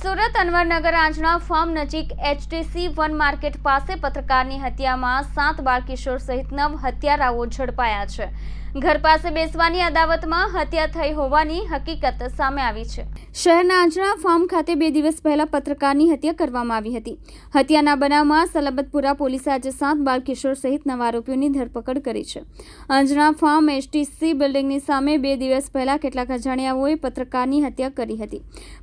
Surat Anwarnagar Anjana farm નજીક HTC one market પાસે પત્રકારની હત્યામાં સાત બાળકિશોર સહિત નવ હત્યારાઓ ઝડપાયા છે. ઘર પાસે બેસવાની અદાવતમાં હત્યા થઈ હોવાની હકીકત સામે આવી છે. શહેરના આંજણા ફાર્મ ખાતે બે દિવસ પહેલા પત્રકારની હત્યા કરવામાં આવી હતી. હત્યાના બનાવમાં સલબતપુરા પોલીસે આજે સાત બાળકિશોર સહિત નવ આરોપીઓની ધરપકડ કરી છે. અંજણા ફાર્મ એસટીસી બિલ્ડિંગની સામે બે દિવસ પહેલા કેટલાક અજાણ્યાઓએ પત્રકારની હત્યા કરી હતી.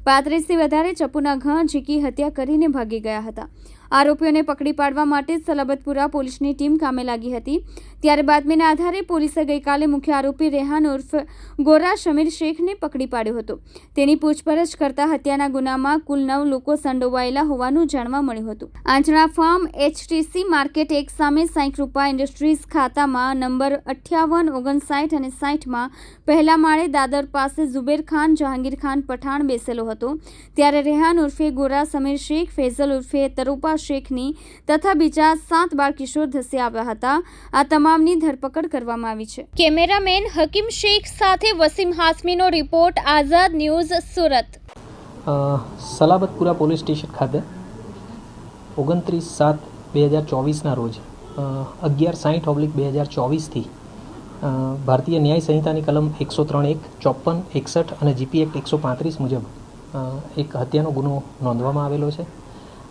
પાંત્રીસથી વધારે ચપ્પુના ઘા ઝીકી હત્યા કરીને ભાગી ગયા હતા. આરોપીઓને પકડી પાડવા માટે સલાબતપુરા પોલીસની ટીમ કામે લાગી હતી. ત્યારે બાતમીના આધારે પોલીસે ગઈકાલે મુખ્ય આરોપી રેહાન ઉર્ફ ગોરા શમીર શેખને પકડી પાડ્યો હતો. તેની પૂછપરછ કરતા હત્યાના ગુનામાં કુલ નવ લોકો સંડોવાયેલા હોવાનું જાણવા મળ્યું હતું. આંજણા ફાર્મ એચટીસી માર્કેટ એક સામે સાંઈક રૂપા ઇન્ડસ્ટ્રીઝ ખાતામાં નંબર અઠ્યાવન ઓગણસાઠ અને સાઠમાં પહેલા માળે દાદર પાસે ઝુબેર ખાન, જહાંગીર ખાન પઠાણ બેસેલો હતો. ત્યારે રેહાન ઉર્ફે ગોરા સમીર શેખ, ફેઝલ ઉર્ફે તરુપા શેખની તથા બીજા સાત બાળકિશોર ધસી આવ્યા હતા. આ તમામની ધરપકડ કરવામાં આવી છે. કેમેરામેન હકીમ શેખ સાથે Wasim હાસમીનો report Azad news Surat. Salabatpura police station ખાતે ઓગણત્રીસ સાત બે હજાર ચોવીસના રોજ અગિયાર સાઠ ઓબ્લિક બે હજાર ચોવીસથી ભારતીય ન્યાય સંહિતાની કલમ એકસો ત્રણ એક ચોપન એકસઠ અને જીપી એક્ટ એકસો પાંત્રીસ મુજબ એક હત્યાનો ગુનો નોંધવામાં આવેલો છે.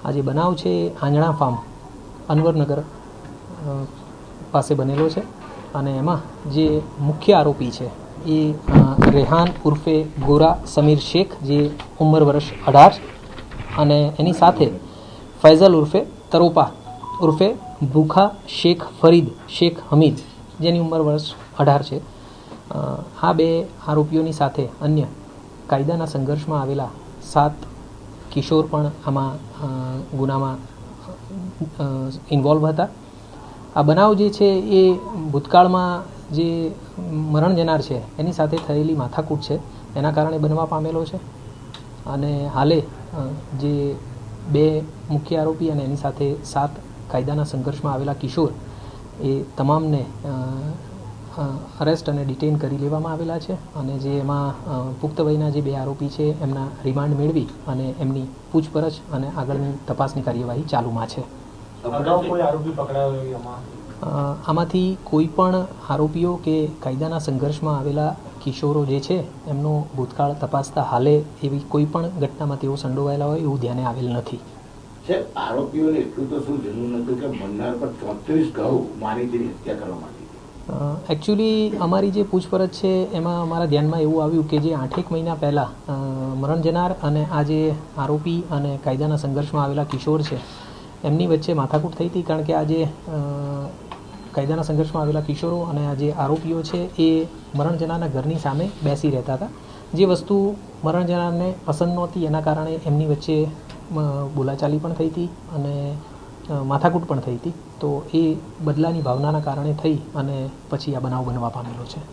આ જે બનાવ છે, એ આંજણા ફાર્મ, અનવરનગર પાસે બનેલો છે. અને એમાં જે મુખ્ય આરોપી છે, એ રેહાન ઉર્ફે ગોરા સમીર શેખ, જે ઉંમર વર્ષ અઢાર અને એની સાથે ફૈઝલ ઉર્ફે તરોપા ઉર્ફે ભૂખા શેખ ફરીદ શેખ હમીદ, જેની ઉંમર વર્ષ અઢાર છે. આ બે આરોપીઓની સાથે અન્ય કાયદાના સંઘર્ષમાં આવેલા સાત કિશોર પણ આમાં ગુનામાં ઇન્વોલ્વ હતા. આ બનાવ જે છે એ ભૂતકાળમાં જે મરણ જનાર છે, એની સાથે થયેલી માથાકૂટ છે. એના કારણે બનવા પામેલો છે. અને હાલે જે બે મુખ્ય આરોપી અને એની સાથે સાત કાયદાના સંઘર્ષમાં આવેલા કિશોર, એ તમામને અરેસ્ટ અને ડિટેન કરી લેવામાં આવેલા છે અને જે એમાં પુખ્ત વયના જે બે આરોપી છે એમના રિમાન્ડ મેળવી અને એમની પૂછપરછ અને આગળની તપાસની કાર્યવાહી ચાલુમાં છે. અગાઉ કોઈ આરોપી પકડાયો હોય એમાં? અ, આમાંથી કોઈ પણ આરોપીઓ કે કાયદાના સંઘર્ષમાં આવેલા કિશોરો જે છે એમનો ભૂતકાળ તપાસતા હાલે એવી કોઈ પણ ઘટનામાં તેઓ સંડોવાયેલા હોય એવું ધ્યાને આવેલ નથી. આરોપીઓને એટલું તો શું જરૂર નતું કે મન્નાર પર ચોત્રીસ ઘઉં મારી હત્યા કરવા આવી હતી એકચ્યુઅલી અમારી જે પૂછપરછ છે, એમાં અમારા ધ્યાનમાં એવું આવ્યું કે જે આઠેક મહિના પહેલાં મરણ જનાર અને આ જે આરોપી અને કાયદાના સંઘર્ષમાં આવેલા કિશોર છે, એમની વચ્ચે માથાકૂટ થઈ હતી કારણ કે આ જે કાયદાના સંઘર્ષમાં આવેલા કિશોરો અને આ જે આરોપીઓ છે, એ મરણ જનારના ઘરની સામે બેસી રહેતા હતા. જે વસ્તુ મરણ જનારને પસંદ નહોતી, એના કારણે એમની વચ્ચે બોલાચાલી પણ થઈ હતી અને માથાકૂટ પણ થઈ હતી. તો એ બદલાની ભાવનાના કારણે થઈ અને પછી આ બનાવ બનવા પામેલો છે.